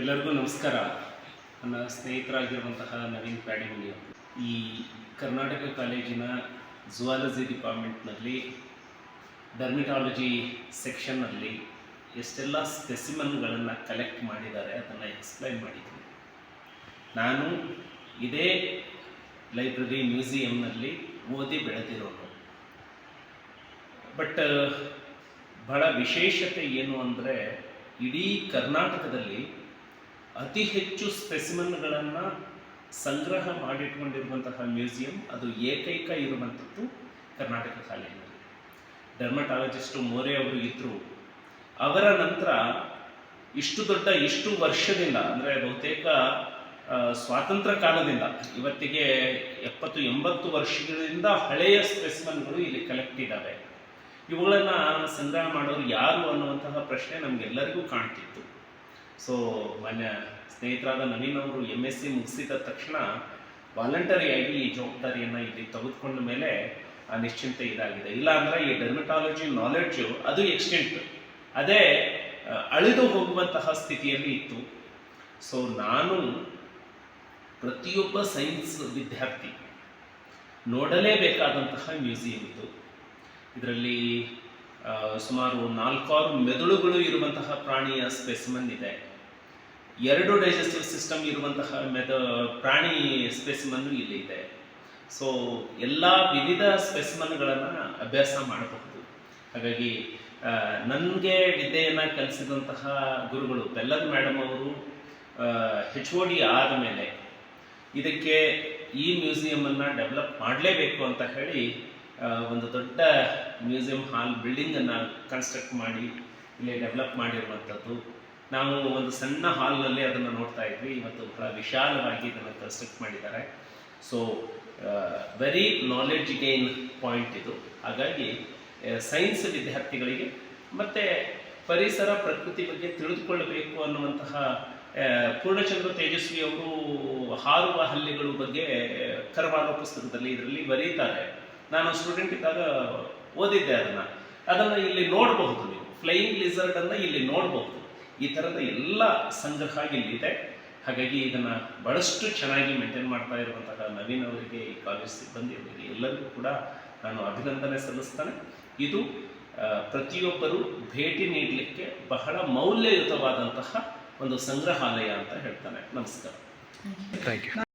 ಎಲ್ಲರಿಗೂ ನಮಸ್ಕಾರ. ನನ್ನ ಸ್ನೇಹಿತರಾಗಿರುವಂತಹ ನವೀನ್ ಪ್ಯಾಡಿಮನಿ ಅವರು ಈ ಕರ್ನಾಟಕ ಕಾಲೇಜಿನ ಜುವಾಲಜಿ ಡಿಪಾರ್ಟ್ಮೆಂಟ್ನಲ್ಲಿ ಡರ್ಮಿಟಾಲಜಿ ಸೆಕ್ಷನ್ನಲ್ಲಿ ಎಷ್ಟೆಲ್ಲ ಸ್ಪೆಸಿಮನ್ಗಳನ್ನು ಕಲೆಕ್ಟ್ ಮಾಡಿದ್ದಾರೆ ಅದನ್ನು ಎಕ್ಸ್ಪ್ಲೈನ್ ಮಾಡಿದ್ದೀನಿ. ನಾನು ಇದೇ ಲೈಬ್ರರಿ ಮ್ಯೂಸಿಯಂನಲ್ಲಿ ಓದಿ ಬೆಳೆದಿರೋನು ಬಟ್, ಬಹಳ ವಿಶೇಷತೆ ಏನು ಅಂದರೆ, ಇಡೀ ಕರ್ನಾಟಕದಲ್ಲಿ ಅತಿ ಹೆಚ್ಚು ಸ್ಪೆಸಿಮನ್ಗಳನ್ನು ಸಂಗ್ರಹ ಮಾಡಿಟ್ಕೊಂಡಿರುವಂತಹ ಮ್ಯೂಸಿಯಂ ಅದು ಏಕೈಕ ಇರುವಂಥದ್ದು ಕರ್ನಾಟಕ ಕಾಲೇಜಿನಲ್ಲಿ. ಡರ್ಮಟಾಲಜಿಸ್ಟು ಮೋರೆ ಅವರು ಇದ್ದರು ಅವರ ನಂತರ ಇಷ್ಟು ದೊಡ್ಡ ಇಷ್ಟು ವರ್ಷದಿಂದ, ಅಂದರೆ ಬಹುತೇಕ ಸ್ವಾತಂತ್ರ್ಯ ಕಾಲದಿಂದ, ಇವತ್ತಿಗೆ ಎಪ್ಪತ್ತು ಎಂಬತ್ತು ವರ್ಷಗಳಿಂದ ಹಳೆಯ ಸ್ಪೆಸಿಮನ್ಗಳು ಇಲ್ಲಿ ಕಲೆಕ್ಟ್ ಇದ್ದಾವೆ ಇವುಗಳನ್ನು ಸಂಗ್ರಹ ಮಾಡೋರು ಯಾರು ಅನ್ನುವಂತಹ ಪ್ರಶ್ನೆ ನಮಗೆಲ್ಲರಿಗೂ ಕಾಣ್ತಿತ್ತು. ಸೊ ಮಾನ್ಯ ಸ್ನೇಹಿತರಾದ ನವೀನ್ ಅವರು ಎಂ ಎಸ್ ಸಿ ಮುಗಿಸಿದ ತಕ್ಷಣ ವಾಲಂಟರಿಯಾಗಿ ಈ ಜವಾಬ್ದಾರಿಯನ್ನು ಇಲ್ಲಿ ತೆಗೆದುಕೊಂಡ ಮೇಲೆ ಆ ನಿಶ್ಚಿಂತೆ ಇದಾಗಿದೆ. ಇಲ್ಲ ಅಂದರೆ ಈ ಡರ್ಮಟಾಲಜಿ ನಾಲೆಡ್ಜು ಅದು ಎಕ್ಸ್ಟೆಂಟ್ ಅದೇ ಅಳಿದು ಹೋಗುವಂತಹ ಸ್ಥಿತಿಯಲ್ಲಿ ಇತ್ತು. ಸೊ ನಾನು ಪ್ರತಿಯೊಬ್ಬ ಸೈನ್ಸ್ ವಿದ್ಯಾರ್ಥಿ ನೋಡಲೇಬೇಕಾದಂತಹ ಮ್ಯೂಸಿಯಂ ಇದು. ಇದರಲ್ಲಿ ಸುಮಾರು ನಾಲ್ಕಾರು ಮೆದುಳುಗಳು ಇರುವಂತಹ ಪ್ರಾಣಿಯ ಸ್ಪೆಸಿಮನ್ ಇದೆ. ಎರಡು ಡೈಜೆಸ್ಟಿವ್ ಸಿಸ್ಟಮ್ ಇರುವಂತಹ ಮೆದ ಪ್ರಾಣಿ ಸ್ಪೆಸಿಮನ್ ಇಲ್ಲಿ ಇದೆ. ಸೊ ಎಲ್ಲ ವಿವಿಧ ಸ್ಪೆಸಿಮನ್ಗಳನ್ನು ಅಭ್ಯಾಸ ಮಾಡಬಹುದು. ಹಾಗಾಗಿ ನನಗೆ ವಿದ್ಯೆಯನ್ನು ಕಲಿಸಿದಂತಹ ಗುರುಗಳು ಬೆಲ್ಲದ ಮೇಡಮ್ ಅವರು ಹೆಚ್ ಒ ಡಿ ಆದಮೇಲೆ ಇದಕ್ಕೆ ಈ ಮ್ಯೂಸಿಯಮನ್ನು ಡೆವಲಪ್ ಮಾಡಲೇಬೇಕು ಅಂತ ಹೇಳಿ ಒಂದು ದೊಡ್ಡ ಮ್ಯೂಸಿಯಂ ಹಾಲ್ ಬಿಲ್ಡಿಂಗನ್ನು ಕನ್ಸ್ಟ್ರಕ್ಟ್ ಮಾಡಿ, ಇಲ್ಲಿ ಡೆವಲಪ್ ಮಾಡಿರುವಂಥದ್ದು. ನಾವು ಒಂದು ಸಣ್ಣ ಹಾಲ್ನಲ್ಲಿ ಅದನ್ನು ನೋಡ್ತಾ ಇದ್ವಿ. ಇವತ್ತು ಬಹಳ ವಿಶಾಲವಾಗಿ ಇದನ್ನು ಕನ್ಸ್ಟ್ರಕ್ಟ್ ಮಾಡಿದ್ದಾರೆ. So very knowledge gain point ಇದು. ಹಾಗಾಗಿ ಸೈನ್ಸ್ ವಿದ್ಯಾರ್ಥಿಗಳಿಗೆ ಮತ್ತು ಪರಿಸರ, ಪ್ರಕೃತಿ ಬಗ್ಗೆ ತಿಳಿದುಕೊಳ್ಳಬೇಕು ಅನ್ನುವಂತಹ ಪೂರ್ಣಚಂದ್ರ ತೇಜಸ್ವಿ ಅವರು ಹಾರುವ ಹಲ್ಲಿಗಳ ಬಗ್ಗೆ ಕರವಾದ ಪುಸ್ತಕದಲ್ಲಿ ಇದರಲ್ಲಿ ಬರೀತಾರೆ. ನಾನು ಸ್ಟೂಡೆಂಟ್ ಇದ್ದಾಗ ಓದಿದ್ದೆ ಅದನ್ನು. ಅದನ್ನು ಇಲ್ಲಿ ನೋಡಬಹುದು ನೀವು. ಫ್ಲೈಯಿಂಗ್ ಲಿಸರ್ಡ್ ಅನ್ನು ಇಲ್ಲಿ ನೋಡಬಹುದು. ಈ ಥರದ ಎಲ್ಲ ಸಂಗ್ರಹ ಇಲ್ಲಿದೆ ಹಾಗಾಗಿ ಇದನ್ನು ಬಹಳಷ್ಟು ಚೆನ್ನಾಗಿ ಮೇಂಟೈನ್ ಮಾಡ್ತಾ ಇರುವಂತಹ ನವೀನ್ ಅವರಿಗೆ, ಈ ಕಾಲೇಜ್ ಸಿಬ್ಬಂದಿಯವರಿಗೆ ಎಲ್ಲರಿಗೂ ಕೂಡ ನಾನು ಅಭಿನಂದನೆ ಸಲ್ಲಿಸ್ತಾನೆ. ಇದು ಪ್ರತಿಯೊಬ್ಬರು ಭೇಟಿ ನೀಡಲಿಕ್ಕೆ ಬಹಳ ಮೌಲ್ಯಯುತವಾದಂತಹ ಒಂದು ಸಂಗ್ರಹಾಲಯ ಅಂತ ಹೇಳ್ತಾನೆ. ನಮಸ್ಕಾರ.